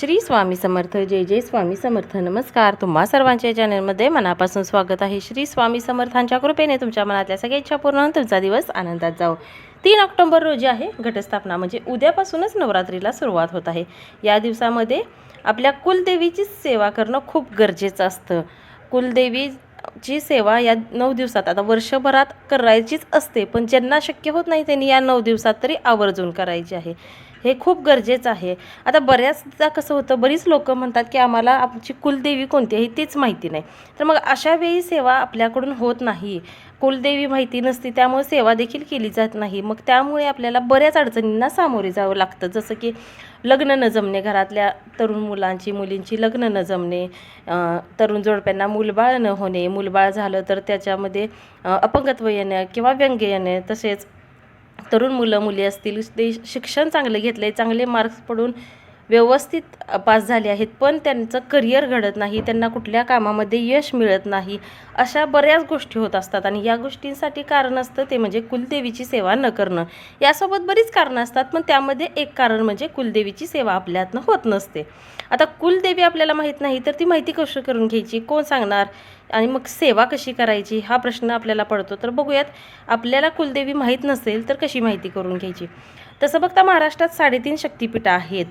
श्री स्वामी समर्थ जय जय स्वामी समर्थ. नमस्कार. तुम्हा सर्वांच्या चॅनलमध्ये मनापासून स्वागत आहे. श्री स्वामी समर्थांच्या कृपेने तुमच्या मनातल्या सगळ्या इच्छा पूर्ण होऊन तुमचा दिवस आनंदात जाओ तीन ऑक्टोंबर रोजी आहे. घटस्थापना म्हणजे उद्यापासूनच नवरात्रीला सुरुवात होत आहे. या दिवसामध्ये आपल्या कुलदेवीची सेवा करणं खूप गरजेचं असतं. कुलदेवीची सेवा या नऊ दिवसात आता वर्षभरात करायचीच असते पण ज्यांना शक्य होत नाही त्यांनी या नऊ दिवसात तरी आवर्जून करायची आहे. हे खूप गरजेचं आहे. आता बऱ्याचदा कसं होतं बरीच लोकं म्हणतात की आम्हाला आमची कुलदेवी कोणती आहे तीच माहिती नाही. तर मग अशा वेळी सेवा आपल्याकडून होत नाही. कुलदेवी माहिती नसते त्यामुळे सेवा देखील केली जात नाही. मग त्यामुळे आपल्याला बऱ्याच अडचणींना सामोरे जावं लागतं. जसं की लग्न न जमणे घरातल्या तरुण मुलांची मुलींची लग्न न जमणे तरुण जोडप्यांना मुलबाळ न होणे. मूलबाळ झालं तर त्याच्यामध्ये अपंगत्व येणं किंवा व्यंग्य येणे तसेच तरुण मुलं मुली असतील ते शिक्षण चांगलं घेतलं आहे चांगले मार्क्स पडून व्यवस्थित पास झाले आहेत पण त्यांचं करिअर घडत नाही त्यांना कुठल्या कामामध्ये यश मिळत नाही अशा बऱ्याच गोष्टी होत असतात. आणि या गोष्टींसाठी कारण असतं ते म्हणजे कुलदेवीची सेवा न करणं. यासोबत बरीच कारणं असतात पण त्यामध्ये एक कारण म्हणजे कुलदेवीची सेवा आपल्यातनं होत नसते. आता कुलदेवी आपल्याला माहीत नाही तर ती माहिती कशी करून घ्यायची? कोण सांगणार? आणि मग सेवा कशी करायची? हा प्रश्न आपल्याला पडतो. तर बघूयात आपल्याला कुलदेवी माहीत नसेल तर कशी माहिती करून घ्यायची? तसं बघता महाराष्ट्रात साडेतीन शक्तिपीठं आहेत.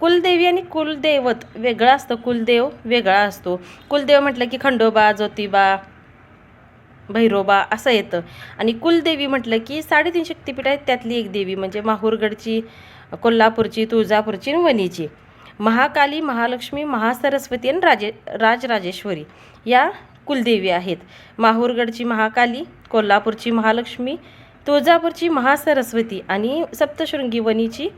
कुलदेवी आणि कुलदैवत वेगळं असतं कुलदेव वेगळा असतो. कुलदेव म्हटलं की खंडोबा ज्योतिबा भैरोबा असं येतं. आणि कुलदेवी म्हटलं की साडेतीन शक्तिपीठ आहेत त्यातली एक देवी म्हणजे माहूरगडची कोल्हापूरची तुळजापूरची आणि वणीची. महाकाली महालक्ष्मी महासरस्वती आणि राजे राजराजेश्वरी या कुलदेवी आहेत. माहूरगडची महाकाली कोल्हापूरची महालक्ष्मी तुळजापूरची महासरस्वती आणि सप्तशृंगी वणीची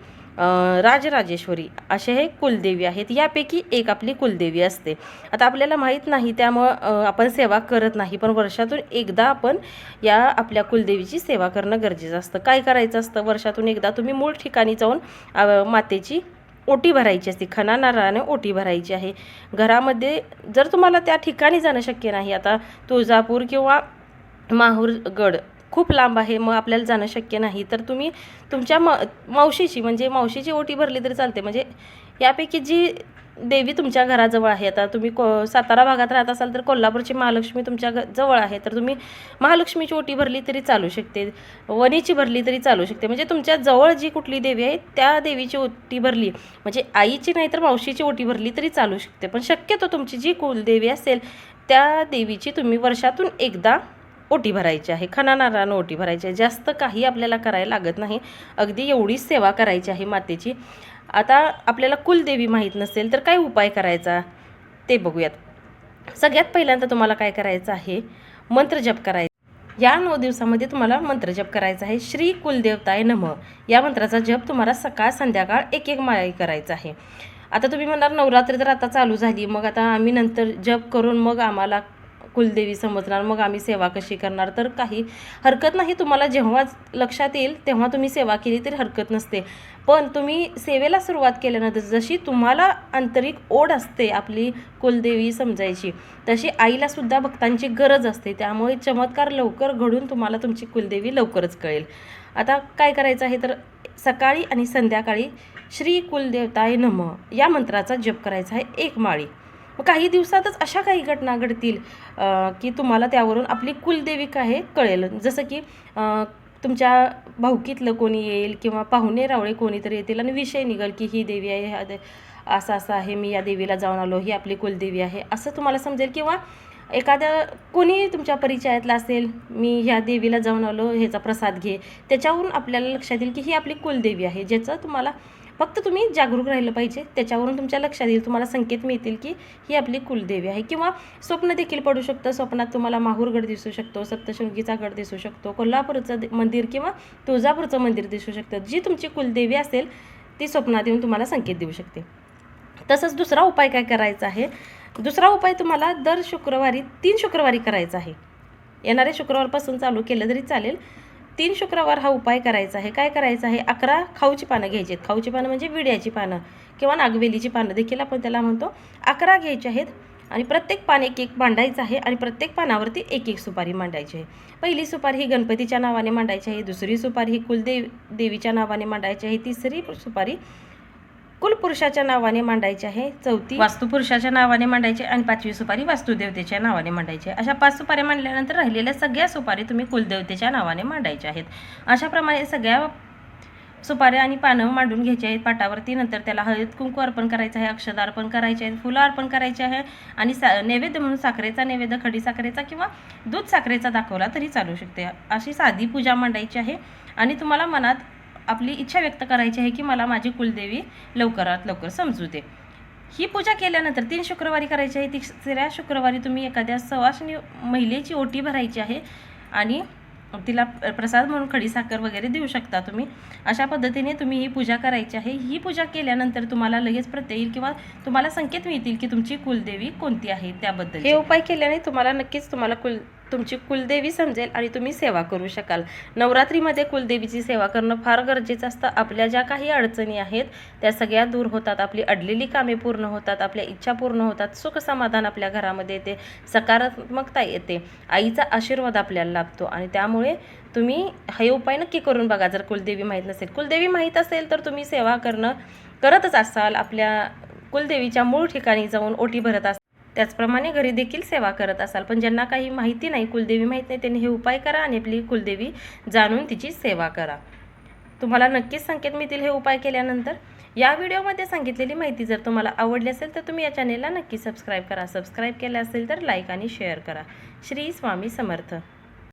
राजराजेश्वरी असे हे कुलदेवी आहेत. यापैकी एक आपली कुलदेवी असते. आता आपल्याला माहीत नाही त्यामुळं आपण सेवा करत नाही पण वर्षातून एकदा आपण या आपल्या कुलदेवीची सेवा करणं गरजेचं असतं. काय करायचं असतं? वर्षातून एकदा तुम्ही मूळ ठिकाणी जाऊन मातेची ओटी भरायची असते. खना नारळाने ओटी भरायची आहे. घरामध्ये जर तुम्हाला त्या ठिकाणी जाणं शक्य नाही आता तुळजापूर किंवा माहूरगड खूप लांब आहे मग आपल्याला जाणं शक्य नाही. तर तुम्ही तुमच्या म मावशीची म्हणजे मावशीची ओटी भरली तरी चालते. म्हणजे यापैकी जी देवी तुमच्या घराजवळ आहे आता तुम्ही को सातारा भागात राहत असाल तर कोल्हापूरची महालक्ष्मी तुमच्या घ जवळ आहे. तर तुम्ही महालक्ष्मीची ओटी भरली तरी चालू शकते. वणीची भरली तरी चालू शकते. म्हणजे तुमच्या जवळ जी कुठली देवी आहे त्या देवीची ओटी भरली. म्हणजे आईची नाही तर मावशीची ओटी भरली तरी चालू शकते. पण शक्यतो तुमची जी कुलदेवी असेल त्या देवीची तुम्ही वर्षातून एकदा ओटी भरायची आहे. खणानारानं ओटी भरायची आहे. जास्त काही आपल्याला करायला लागत नाही. अगदी एवढीच सेवा करायची आहे मातेची. आता आपल्याला कुलदेवी माहीत नसेल तर काय उपाय करायचा? ते बघूयात. सगळ्यात पहिल्यांदा तुम्हाला काय करायचं आहे? मंत्रजप करायचा. या नऊ दिवसामध्ये तुम्हाला मंत्रजप करायचा आहे. श्री कुलदेवताय नम. या मंत्राचा जप तुम्हाला सकाळ संध्याकाळ एक एक माळी करायचा आहे. आता तुम्ही म्हणणार नवरात्री तर आता चालू झाली. मग आता आम्ही नंतर जप करून मग आम्हाला कुलदेवी समजणार मग आम्ही सेवा कशी करणार? तर काही हरकत नाही. तुम्हाला जेव्हा लक्षात येईल तेव्हा तुम्ही सेवा केली तरी हरकत नसते. पण तुम्ही सेवेला सुरुवात केल्यानंतर जशी तुम्हाला आंतरिक ओढ असते आपली कुलदेवी समजायची तशी आईला सुद्धा भक्तांची गरज असते. त्यामुळे चमत्कार लवकर घडून तुम्हाला तुमची कुलदेवी लवकरच कळेल. आता काय करायचं आहे? तर सकाळी आणि संध्याकाळी श्री कुलदेवताय नम या मंत्राचा जप करायचा आहे. एक माळी. मग काही दिवसातच अशा काही घटना घडतील की तुम्हाला त्यावरून आपली कुलदेवी काय कळेल. जसं की तुमच्या भाऊकीतलं कोणी येईल किंवा पाहुणे रावळे कोणीतरी येतील आणि विषय निघेल की ही देवी आहे ह्या दे असं असं आहे मी या देवीला जाऊन आलो ही आपली कुलदेवी आहे असं तुम्हाला समजेल किंवा एखाद्या कोणी तुमच्या परिचयातला असेल मी ह्या देवीला जाऊन आलो ह्याचा प्रसाद घे त्याच्यावरून आपल्याला लक्षात येईल की ही आपली कुलदेवी आहे ज्याचं तुम्हाला फक्त तुम्ही जागरूक राहिलं पाहिजे. त्याच्यावरून तुमच्या लक्षात येईल तुम्हाला संकेत मिळतील की ही आपली कुलदेवी आहे. किंवा स्वप्न देखील पडू शकतं. स्वप्नात तुम्हाला माहूरगड दिसू शकतो सप्तशृंगीचा गड दिसू शकतो कोल्हापूरचं मंदिर किंवा तुळजापूरचं मंदिर दिसू शकतं. जी तुमची कुलदेवी असेल ती स्वप्नात येऊन तुम्हाला संकेत देऊ शकते. तसंच दुसरा उपाय काय करायचा आहे? दुसरा उपाय तुम्हाला दर शुक्रवारी तीन शुक्रवारी करायचा आहे. येणाऱ्या शुक्रवारपासून चालू केलं तरी चालेल. तीन शुक्रवार हा उपाय करायचा आहे. काय करायचं आहे? अकरा खाऊची पानं घ्यायची आहेत. खाऊची पानं म्हणजे विड्याची पानं किंवा नागवेलीची पानं देखील आपण त्याला म्हणतो. अकरा घ्यायची आहेत आणि प्रत्येक पान एक एक मांडायचं आहे आणि प्रत्येक पानावरती एक एक सुपारी मांडायची आहे. पहिली सुपारी ही गणपतीच्या नावाने मांडायची आहे. दुसरी सुपारी ही कुलदेव देवीच्या नावाने मांडायची आहे. तिसरी सुपारी कुलपुरुषाच्या नावाने मांडायची आहे. चौथी वास्तुपुरुषाच्या नावाने मांडायची आणि पाचवी सुपारी वास्तुदेवतेच्या नावाने मांडायची. अशा पाच सुपाऱ्या मांडल्यानंतर राहिलेल्या सगळ्या सुपारी तुम्ही कुलदेवतेच्या नावाने मांडायच्या आहेत. अशाप्रमाणे सगळ्या सुपाऱ्या आणि पानं मांडून घ्यायची आहेत. पाटावरती नंतर त्याला हळद कुंकू अर्पण करायचं आहे. अक्षदा अर्पण करायचे आहेत. फुलं अर्पण करायचे आहे. आणि सा नैवेद्य म्हणून साखरेचा नैवेद्य खडी साखरेचा किंवा दूध साखरेचा दाखवला तरी चालू शकते. अशी साधी पूजा मांडायची आहे. आणि तुम्हाला मनात आपली इच्छा व्यक्त करायची आहे की मला माझी कुलदेवी लवकरात लवकर समजू दे. ही पूजा केल्यानंतर तीन शुक्रवारी करायची आहे. तिसऱ्या शुक्रवारी तुम्ही एखाद्या सवासनी महिलेची ओटी भरायची आहे आणि तिला प्रसाद म्हणून खडीसाखर वगैरे देऊ शकता तुम्ही. अशा पद्धतीने तुम्ही ही पूजा करायची आहे. ही पूजा केल्यानंतर तुम्हाला लगेच प्रत्यय येईल किंवा तुम्हाला संकेत मिळतील की तुमची कुलदेवी कोणती आहे त्याबद्दल. हे उपाय केल्याने तुम्हाला नक्कीच तुम्हाला कुल तुमची कुलदेवी समजेल आणि तुम्ही सेवा करू शकाल. नवरात्रीमध्ये कुलदेवीची सेवा करणं फार गरजेचं असतं. आपल्या ज्या काही अडचणी आहेत त्या सगळ्या दूर होतात. आपली अडलेली कामे पूर्ण होतात. आपल्या इच्छा पूर्ण होतात. सुख समाधान आपल्या घरामध्ये येते. सकारात्मकता येते. आईचा आशीर्वाद आपल्याला लाभतो आणि त्यामुळे तुम्ही हे उपाय नक्की करून बघा. जर कुलदेवी माहीत नसेल. कुलदेवी माहीत असेल तर तुम्ही सेवा करणं करतच असाल. आपल्या कुलदेवीच्या मूळ ठिकाणी जाऊन ओटी भरत असाल. त्याचप्रमाणे घरी देखील सेवा करत असाल. पण ज्यांना काही माहिती नाही कुलदेवी माहीत नाही त्यांनी हे उपाय करा आणि आपली कुलदेवी जाणून तिची सेवा करा. तुम्हाला नक्कीच संकेत मिळतील हे उपाय केल्यानंतर. या व्हिडिओमध्ये सांगितलेली माहिती जर तुम्हाला आवडली असेल तर तुम्ही या चॅनेलला नक्की सबस्क्राईब करा. सबस्क्राईब केलं असेल तर लाईक आणि शेअर करा. श्री स्वामी समर्थ.